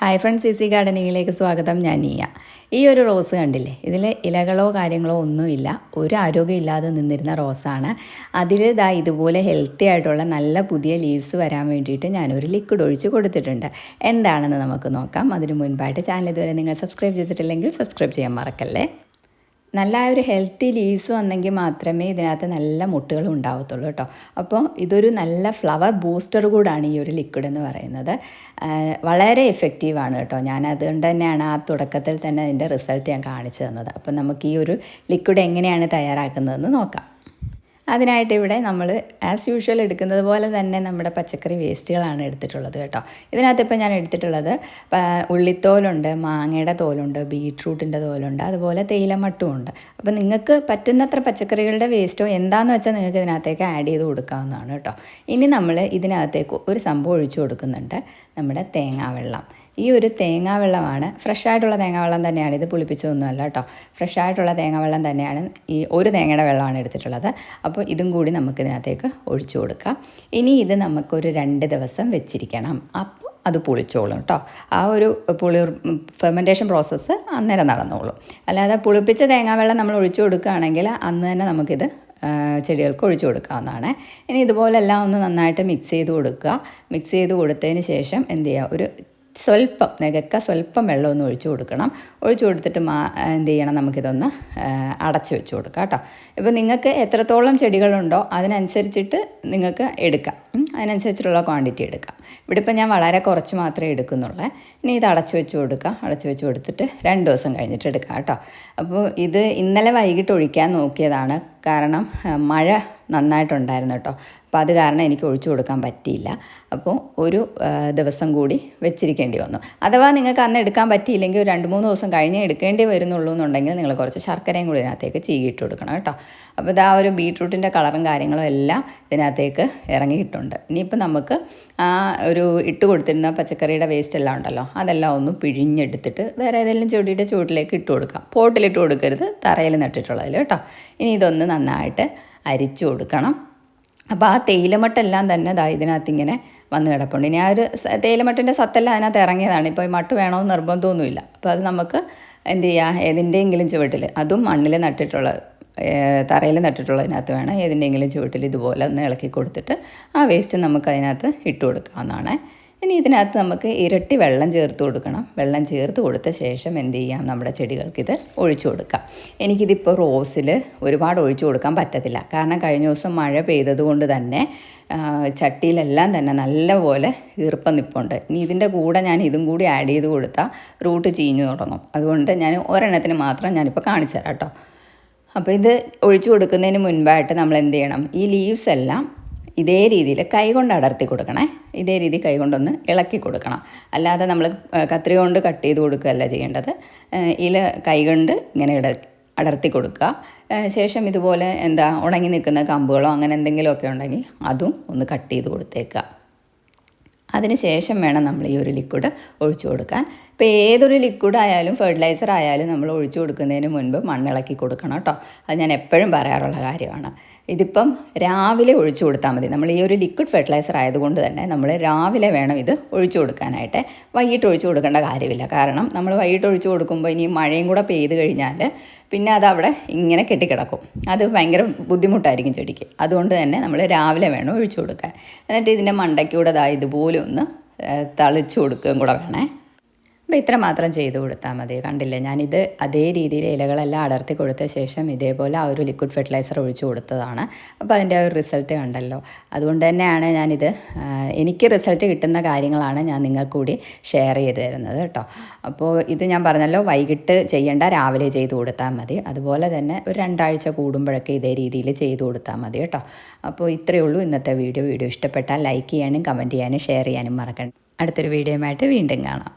Hi friends easy ഗാർഡനിങ്ങിലേക്ക് സ്വാഗതം. ഞാൻ നീയ. ഈ ഒരു റോസ് കണ്ടില്ലേ? ഇതിൽ ഇലകളോ കാര്യങ്ങളോ ഒന്നുമില്ല. ഒരു ആരോഗ്യമില്ലാതെ നിന്നിരുന്ന റോസാണ് അതിൽ ഇതാ ഇതുപോലെ ഹെൽത്തി ആയിട്ടുള്ള നല്ല പുതിയ ലീവ്സ് വരാൻ വേണ്ടിയിട്ട് ഞാനൊരു ലിക്വിഡ് ഒഴിച്ച് കൊടുത്തിട്ടുണ്ട്. എന്താണെന്ന് നമുക്ക് നോക്കാം. അതിനു മുൻപായിട്ട് ചാനൽ ഇതുവരെ നിങ്ങൾ സബ്സ്ക്രൈബ് ചെയ്തിട്ടില്ലെങ്കിൽ സബ്സ്ക്രൈബ് ചെയ്യാൻ മറക്കല്ലേ? നല്ല ഒരു ഹെൽത്തി ലീവ്സ് വന്നെങ്കിൽ മാത്രമേ ഇതിനകത്ത് നല്ല മുട്ടുകളും ഉണ്ടാവത്തുള്ളൂ കേട്ടോ. അപ്പോൾ ഇതൊരു നല്ല ഫ്ലവർ ബൂസ്റ്റർ കൂടാണ് ഈ ഒരു ലിക്വിഡ് എന്ന് പറയുന്നത്. വളരെ എഫക്റ്റീവാണ് കേട്ടോ. ഞാൻ അതുകൊണ്ട് തന്നെയാണ് ആ തുടക്കത്തിൽ തന്നെ അതിന്റെ റിസൾട്ട് ഞാൻ കാണിച്ചു തന്നത്. അപ്പോൾ നമുക്ക് ഈ ഒരു ലിക്വിഡ് എങ്ങനെയാണ് തയ്യാറാക്കുന്നതെന്ന് നോക്കാം. അതിനായിട്ട് ഇവിടെ നമ്മൾ ആസ് യൂഷ്വൽ എടുക്കുന്നത് പോലെ തന്നെ നമ്മുടെ പച്ചക്കറി വേസ്റ്റുകളാണ് എടുത്തിട്ടുള്ളത് കേട്ടോ. ഇതിനകത്ത് ഇപ്പോൾ ഞാൻ എടുത്തിട്ടുള്ളത് ഉള്ളിത്തോലുണ്ട് മാങ്ങയുടെ തോലുണ്ട് ബീട്രൂട്ടിന്റെ തോലുണ്ട് അതുപോലെ തേയിലമട്ടും ഉണ്ട്. അപ്പോൾ നിങ്ങൾക്ക് പറ്റുന്നത്ര പച്ചക്കറികളുടെ വേസ്റ്റോ എന്താണെന്ന് വെച്ചാൽ നിങ്ങൾക്ക് ഇതിനകത്തേക്ക് ആഡ് ചെയ്ത് കൊടുക്കാവുന്നതാണ് കേട്ടോ. ഇനി നമ്മൾ ഇതിനകത്തേക്ക് ഒരു സംഭവം ഒഴിച്ചു കൊടുക്കുന്നുണ്ട്. നമ്മുടെ തേങ്ങാവെള്ളം ഈ ഒരു തേങ്ങാവെള്ളമാണ്. ഫ്രഷായിട്ടുള്ള തേങ്ങാവെള്ളം തന്നെയാണ്. ഇത് പുളിപ്പിച്ചതൊന്നുമല്ല കേട്ടോ. ഫ്രഷായിട്ടുള്ള തേങ്ങാവെള്ളം തന്നെയാണ് ഈ ഒരു തേങ്ങയുടെ വെള്ളമാണ് എടുത്തിട്ടുള്ളത്. അപ്പോൾ ഇതും കൂടി നമുക്ക് ഇതിനകത്തേക്ക് ഒഴിച്ചു കൊടുക്കാം. ഇനി ഇത് നമുക്കൊരു രണ്ട് ദിവസം വെച്ചിരിക്കണം. അപ്പോൾ അത് പുളിച്ചോളും കേട്ടോ. ആ ഒരു പുളി ഫെർമെന്റേഷൻ പ്രോസസ്സ് അന്നേരം നടന്നോളും. അല്ലാതെ പുളിപ്പിച്ച തേങ്ങാവെള്ളം നമ്മൾ ഒഴിച്ചു കൊടുക്കുകയാണെങ്കിൽ അന്ന് തന്നെ നമുക്കിത് ചെടികൾക്ക് ഒഴിച്ചു കൊടുക്കാവുന്നതാണ്. ഇനി ഇതുപോലെല്ലാം ഒന്ന് നന്നായിട്ട് മിക്സ് ചെയ്ത് കൊടുക്കുക. മിക്സ് ചെയ്ത് കൊടുത്തതിന് ശേഷം എന്ത് ചെയ്യുക? ഒരു സ്വല്പം നികക്ക സ്വല്പം വെള്ളം ഒന്ന് ഒഴിച്ചു കൊടുക്കണം. ഒഴിച്ചു കൊടുത്തിട്ട് മാ എന്ത് ചെയ്യണം നമുക്കിതൊന്ന് അടച്ചു വെച്ച് കൊടുക്കാം കേട്ടോ. ഇപ്പോൾ നിങ്ങൾക്ക് എത്രത്തോളം ചെടികളുണ്ടോ അതിനനുസരിച്ചിട്ട് നിങ്ങൾക്ക് എടുക്കാം. അതിനനുസരിച്ചിട്ടുള്ള ക്വാണ്ടിറ്റി എടുക്കാം. ഇവിടെ ഇപ്പം ഞാൻ വളരെ കുറച്ച് മാത്രമേ എടുക്കുന്നുള്ളൂ. ഇനി ഇത് അടച്ചു വെച്ച് കൊടുക്കാം. അടച്ചു വെച്ച് കൊടുത്തിട്ട് രണ്ട് ദിവസം കഴിഞ്ഞിട്ട് എടുക്കാം കേട്ടോ. അപ്പോൾ ഇത് ഇന്നലെ വൈകിട്ട് ഒഴിക്കാൻ നോക്കിയതാണ്. കാരണം മഴ നന്നായിട്ടുണ്ടായിരുന്നു കേട്ടോ. അപ്പോൾ അത് കാരണം എനിക്ക് ഒഴിച്ചു കൊടുക്കാൻ പറ്റിയില്ല. അപ്പോൾ ഒരു ദിവസം കൂടി വെച്ചിരിക്കേണ്ടി വന്നു. അഥവാ നിങ്ങൾക്ക് അന്ന് എടുക്കാൻ പറ്റിയില്ലെങ്കിൽ ഒരു രണ്ട് മൂന്ന് ദിവസം കഴിഞ്ഞേ എടുക്കേണ്ടി വരുന്നുള്ളൂ എന്നുണ്ടെങ്കിൽ നിങ്ങൾ കുറച്ച് ശർക്കരയും കൂടി ഇതിനകത്തേക്ക് ചീകിയിട്ട് കൊടുക്കണം കേട്ടോ. അപ്പോൾ ഇതാ ഒരു ബീട്രൂട്ടിന്റെ കളറും കാര്യങ്ങളും എല്ലാം ഇതിനകത്തേക്ക് ഇറങ്ങിയിട്ടുണ്ട്. ഇനിയിപ്പോൾ നമുക്ക് ആ ഒരു ഇട്ട് കൊടുത്തിരുന്ന പച്ചക്കറിയുടെ വേസ്റ്റ് എല്ലാം ഉണ്ടല്ലോ അതെല്ലാം ഒന്ന് പിഴിഞ്ഞെടുത്തിട്ട് വേറെ ഏതെങ്കിലും ചെടിയുടെ ചുവട്ടിലേക്ക് ഇട്ട് കൊടുക്കാം. പോട്ടിലിട്ട് കൊടുക്കരുത് തറയിൽ നട്ടിട്ടുള്ളതിൽ കേട്ടോ. ഇനി ഇതൊന്ന് നന്നായിട്ട് അരിച്ചു കൊടുക്കണം. അപ്പോൾ ആ തേയിലമട്ടെല്ലാം തന്നെ ദാ ഇതിനകത്ത് ഇങ്ങനെ വന്ന് കിടപ്പുണ്ട്. ഇനി ആ ഒരു തേയിലമട്ടിന്റെ സത്തെല്ലാം അതിനകത്ത് ഇറങ്ങിയതാണ്. ഇപ്പോൾ ഈ മട്ട് വേണമെന്ന് നിർബന്ധമൊന്നുമില്ല. അപ്പോൾ അത് നമുക്ക് എന്ത് ചെയ്യുക ഏതിന്റെയെങ്കിലും ചുവട്ടിൽ അതും മണ്ണിൽ നട്ടിട്ടുള്ള തറയിൽ നട്ടിട്ടുള്ളതിനകത്ത് വേണം ഏതിന്റെങ്കിലും ചുവട്ടിൽ ഇതുപോലെ ഒന്ന് ഇളക്കി കൊടുത്തിട്ട് ആ വേസ്റ്റ് നമുക്ക് അതിനകത്ത് ഇട്ട് കൊടുക്കാവുന്നതാണ്. ഇനി ഇതിനകത്ത് നമുക്ക് ഇരട്ടി വെള്ളം ചേർത്ത് കൊടുക്കണം. വെള്ളം ചേർത്ത് കൊടുത്ത ശേഷം എന്ത് ചെയ്യാം? നമ്മുടെ ചെടികൾക്ക് ഇത് ഒഴിച്ചു കൊടുക്കാം. എനിക്കിതിപ്പോൾ റോസിൽ ഒരുപാട് ഒഴിച്ചു കൊടുക്കാൻ പറ്റത്തില്ല. കാരണം കഴിഞ്ഞ ദിവസം മഴ പെയ്തതുകൊണ്ട് തന്നെ ചട്ടിയിലെല്ലാം തന്നെ നല്ലപോലെ ഈർപ്പം നിപ്പുണ്ട്. ഇനി ഇതിന്റെ കൂടെ ഞാൻ ഇതും കൂടി ആഡ് ചെയ്ത് കൊടുത്താൽ റൂട്ട് ചീഞ്ഞു തുടങ്ങും. അതുകൊണ്ട് ഞാൻ ഒരെണ്ണത്തിന് മാത്രം ഞാനിപ്പോൾ കാണിച്ചു തരാം കേട്ടോ. അപ്പോൾ ഇത് ഒഴിച്ചു കൊടുക്കുന്നതിന് മുൻപായിട്ട് നമ്മൾ എന്ത് ചെയ്യണം? ഈ ലീവ്സ് എല്ലാം ഇതേ രീതിയിൽ കൈകൊണ്ട് അടർത്തി കൊടുക്കണേ. ഇതേ രീതി കൈകൊണ്ടൊന്ന് ഇളക്കി കൊടുക്കണം. അല്ലാതെ നമ്മൾ കത്രി കൊണ്ട് കട്ട് ചെയ്ത് കൊടുക്കുകയല്ല ചെയ്യേണ്ടത്. ഇല കൈകൊണ്ട് ഇങ്ങനെ ഇട അടർത്തി കൊടുക്കുക. ശേഷം ഇതുപോലെ എന്താ ഉണങ്ങി നിൽക്കുന്ന കമ്പുകളോ അങ്ങനെ എന്തെങ്കിലുമൊക്കെ ഉണ്ടെങ്കിൽ അതും ഒന്ന് കട്ട് ചെയ്ത് കൊടുത്തേക്കുക. അതിന് ശേഷം വേണം നമ്മൾ ഈ ഒരു ലിക്വിഡ് ഒഴിച്ചു കൊടുക്കാൻ. ഇപ്പോൾ ഏതൊരു ലിക്വിഡ് ആയാലും ഫെർട്ടിലൈസർ ആയാലും നമ്മൾ ഒഴിച്ചു കൊടുക്കുന്നതിന് മുൻപ് മണ്ണിളക്കി കൊടുക്കണം കേട്ടോ. അത് ഞാൻ എപ്പോഴും പറയാറുള്ള കാര്യമാണ്. ഇതിപ്പം രാവിലെ ഒഴിച്ചു കൊടുത്താൽ മതി. നമ്മൾ ഈ ഒരു ലിക്വിഡ് ഫെർട്ടിലൈസർ ആയതുകൊണ്ട് തന്നെ നമ്മൾ രാവിലെ വേണം ഇത് ഒഴിച്ചു കൊടുക്കാനായിട്ട്. വൈകിട്ട് ഒഴിച്ചു കൊടുക്കേണ്ട കാര്യമില്ല. കാരണം നമ്മൾ വൈകിട്ട് ഒഴിച്ചു കൊടുക്കുമ്പോൾ ഇനി മഴയും കൂടെ പെയ്ത് കഴിഞ്ഞാൽ പിന്നെ അത് അവിടെ ഇങ്ങനെ കെട്ടിക്കിടക്കും. അത് ഭയങ്കര ബുദ്ധിമുട്ടായിരിക്കും ചെടിക്ക്. അതുകൊണ്ട് തന്നെ നമ്മൾ രാവിലെ വേണം ഒഴിച്ചു കൊടുക്കാൻ. എന്നിട്ട് ഇതിന്റെ മണ്ടയ്ക്കൂടെ ഇതാ ഇതുപോലെ ഒന്ന് തളിച്ചു കൊടുക്കുകയും കൂടെ വേണേ. അപ്പോൾ ഇത്ര മാത്രം ചെയ്ത് കൊടുത്താൽ മതി. കണ്ടില്ലേ? ഞാനിത് അതേ രീതിയിൽ ഇലകളെല്ലാം അടർത്തി കൊടുത്ത ശേഷം ഇതേപോലെ ആ ഒരു ലിക്വിഡ് ഫെർട്ടിലൈസർ ഒഴിച്ചു കൊടുത്തതാണ്. അപ്പോൾ അതിന്റെ ഒരു റിസൾട്ട് കണ്ടല്ലോ. അതുകൊണ്ട് തന്നെയാണ് ഞാനിത് എനിക്ക് റിസൾട്ട് കിട്ടുന്ന കാര്യങ്ങളാണ് ഞാൻ നിങ്ങൾക്ക് കൂടി ഷെയർ ചെയ്ത് തരുന്നത് കേട്ടോ. അപ്പോൾ ഇത് ഞാൻ പറഞ്ഞല്ലോ വൈകിട്ട് ചെയ്യേണ്ട രാവിലെ ചെയ്ത് കൊടുത്താൽ മതി. അതുപോലെ തന്നെ ഒരു രണ്ടാഴ്ച കൂടുമ്പോഴൊക്കെ ഇതേ രീതിയിൽ ചെയ്ത് കൊടുത്താൽ മതി കേട്ടോ. അപ്പോൾ ഇത്രയേ ഉള്ളൂ ഇന്നത്തെ വീഡിയോ. വീഡിയോ ഇഷ്ടപ്പെട്ടാൽ ലൈക്ക് ചെയ്യാനും കമന്റ് ചെയ്യാനും ഷെയർ ചെയ്യാനും മറക്കണ്ട. അടുത്തൊരു വീഡിയോയുമായിട്ട് വീണ്ടും കാണാം.